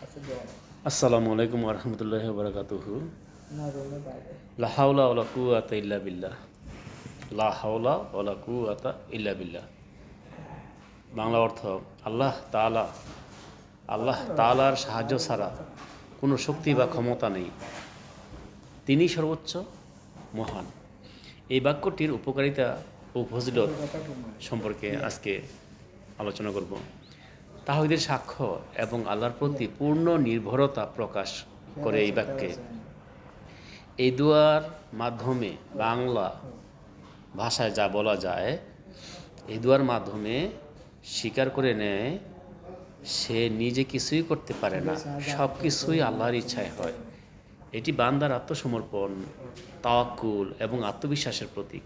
আসসালামু আলাইকুম রহমতুল্লাহ বরকাতুহু। লাহাউলা ওলা কুয়াতা ইল্লা বিল্লাহ। লাহাউলা ওলা কুয়াতা ইল্লা বিল্লাহ। বাংলা অর্থ আল্লাহ তাআলা আল্লাহ তাআলার সাহায্য ছাড়া কোনো শক্তি বা ক্ষমতা নেই। তিনি সর্বোচ্চ মহান। এই বাক্যটির উপকারিতা ও ফজিলত সম্পর্কে আজকে আলোচনা করব। তাহিদের সাক্ষ্য এবং আল্লাহর প্রতি পূর্ণ নির্ভরতা প্রকাশ করে এই বাক্যে। এই দুয়ার মাধ্যমে বাংলা ভাষায় যা বলা যায়, এই দুয়ার মাধ্যমে স্বীকার করে নেয়, সে নিজে কিছুই করতে পারে না সব কিছুই আল্লাহর ইচ্ছায় হয়। এটি বান্দার আত্মসমর্পণ, তাওয়াক্কুল এবং আত্মবিশ্বাসের প্রতীক।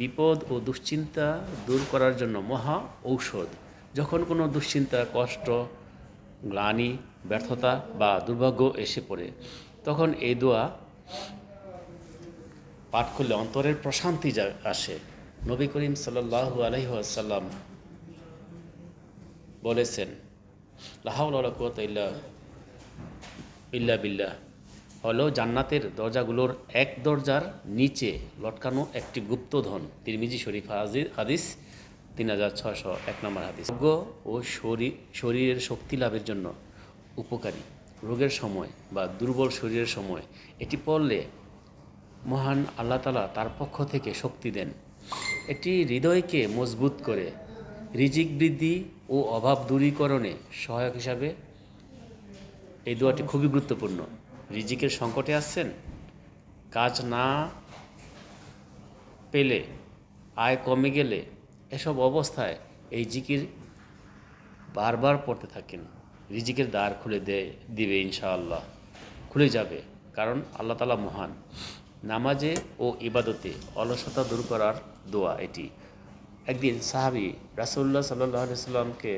বিপদ ও দুশ্চিন্তা দূর করার জন্য মহা ঔষধ। যখন কোনো দুশ্চিন্তা, কষ্ট, গ্লানি, ব্যর্থতা বা দুর্ভাগ্য এসে পড়ে, তখন এই দোয়া পাঠ করলে অন্তরের প্রশান্তি আসে। নবী করিম সাল্লাল্লাহু আলাইহি ওয়াসাল্লাম বলেছেন লাহাউলা কুয়াতা ইল্লা ইল্লা বিল্লাহ। হলো জান্নাতের দরজাগুলোর এক দরজার নিচে লটকানো একটি গুপ্তধন তিরমিজি শরীফ হাদিস তিন হাজার ছশো এক নম্বর হাদিস। যোগ্য ও শরীর শরীরের শক্তি লাভের জন্য উপকারী। রোগের সময় বা দুর্বল শরীরের সময় এটি পড়লে মহান আল্লাহ তালা তার পক্ষ থেকে শক্তি দেন। এটি হৃদয়কে মজবুত করে, রিজিক বৃদ্ধি ও অভাব দূরীকরণে সহায়ক হিসাবে এই দোয়াটি খুবই গুরুত্বপূর্ণ। রিজিকের সংকটে আসছেন কাজ না পেলে, আয় কমে গেলে এসব অবস্থায় এই জিকির বারবার পড়তে থাকেন। রিজিকের দ্বার খুলে দেয় দিবে ইনশাআল্লাহ। খুলে যাবে, কারণ আল্লাহ তালা মহান। নামাজে ও ইবাদতে অলসতা দূর করার দোয়া এটি। একদিন সাহাবি রাসুল্লাহ সাল্লাহ সাল্লামকে,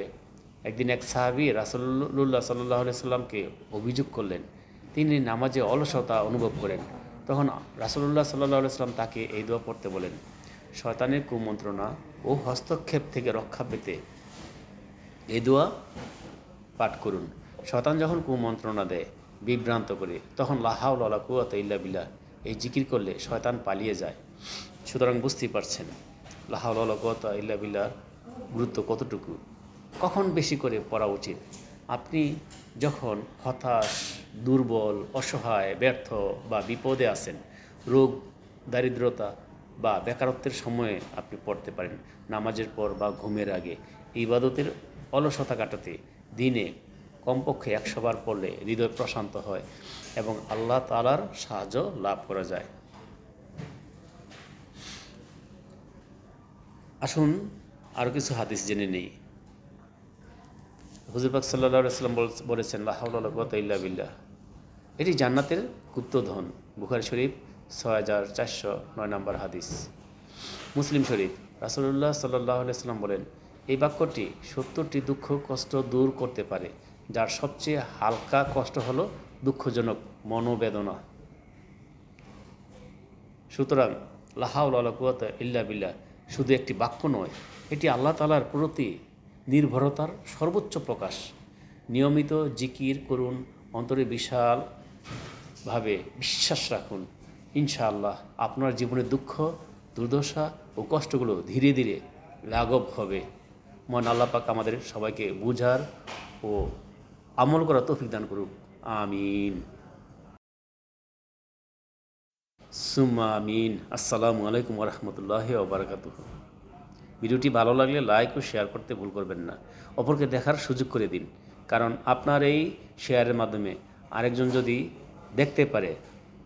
একদিন এক সাহাবি রাসুল্লাহ সাল্লাহ সাল্লামকে অভিযোগ করলেন। তিনি নামাজে অলসতা অনুভব করেন। তখন রাসুল্লাহ সাল্লাহ সাল্লাম তাকে এই দোয়া পড়তে বলেন শয়তানের কুমন্ত্রণা ও হস্তক্ষেপ থেকে রক্ষা পেতে এই দোয়া পাঠ করুন। শতান যখন কুমন্ত্রণা দেয়, বিভ্রান্ত করে, তখন লাহাউলা কুয়াত ইল্লা বিল্লাহ, এই জিকির করলে শয়তান পালিয়ে যায়। সুতরাং বুঝতেই পারছেন লাহাউলা কুয়াত ইল্লা বিল্লাহ গুরুত্ব কতটুকু? কখন বেশি করে পড়া উচিত? আপনি যখন হতাশ, দুর্বল, অসহায়, ব্যর্থ বা বিপদে আছেন, রোগ, দারিদ্রতা বা বেকারত্বের সময়ে আপনি পড়তে পারেন। নামাজের পর বা ঘুমের আগে। ইবাদতের অলসতা কাটাতে দিনে কমপক্ষে একশোবার পড়লে হৃদয় প্রশান্ত হয় এবং আল্লাহ তালার সাহায্য লাভ করা যায়। আসুন আরও কিছু হাদিস জেনে নেই। হুজুরবাক সাল্লাহ সাল্লাম বলেছেন লাহাউল্লাহ ইল্লা বিল্লাহ। এটি জান্নাতের গুপ্তধন। বুখারি শরীফ ছয় হাজার চারশো নয় নম্বর হাদিস। মুসলিম শরীফ রাসুল্লাহ সাল্লাহ সাল্লাম বলেন, এই বাক্যটি সত্তরটি দুঃখ কষ্ট দূর করতে পারে, যার সবচেয়ে হালকা কষ্ট হলো দুঃখজনক মনোবেদনা। সুতরাং লাহাউল্লাহ কুয়াত ইল্লা বিল্লাহ, শুধু একটি বাক্য নয়, এটি আল্লাহ তালার প্রতি নির্ভরতার সর্বোচ্চ প্রকাশ। নিয়মিত জিকির করুন, অন্তরে বিশালভাবে বিশ্বাস রাখুন। ইনশাআল্লাহ আপনার জীবনের দুঃখ, দুর্দশা ও কষ্টগুলো ধীরে ধীরে লাঘব হবে। মন আল্লাহ পাক আমাদের সবাইকে বুঝার ও আমল করার তৌফিক দান করুক। আমিন। সুম্মা আমিন। আসসালামু আলাইকুম রহমতুল্লাহ ওবরাকাতুহ ভিডিওটি ভালো লাগলে লাইক ও শেয়ার করতে ভুল করবেন না। অপরকে দেখার সুযোগ করে দিন। কারণ আপনার এই শেয়ারের মাধ্যমে আরেকজন যদি দেখতে পারে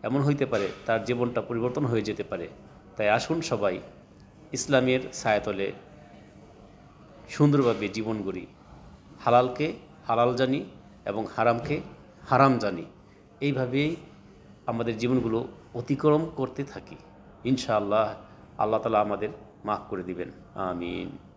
এমন হইতে পারে, তার জীবনটা পরিবর্তন হয়ে যেতে পারে। তাই আসুন সবাই ইসলামের ছায়াতলে সুন্দরভাবে জীবন গড়ি। হালালকে হালাল জানি এবং হারামকে হারাম জানি। এইভাবেই আমাদের জীবনগুলো অতিক্রম করতে থাকি। ইনশাআল্লাহ আল্লাহ তালা আমাদের মাফ করে দিবেন। আমিন।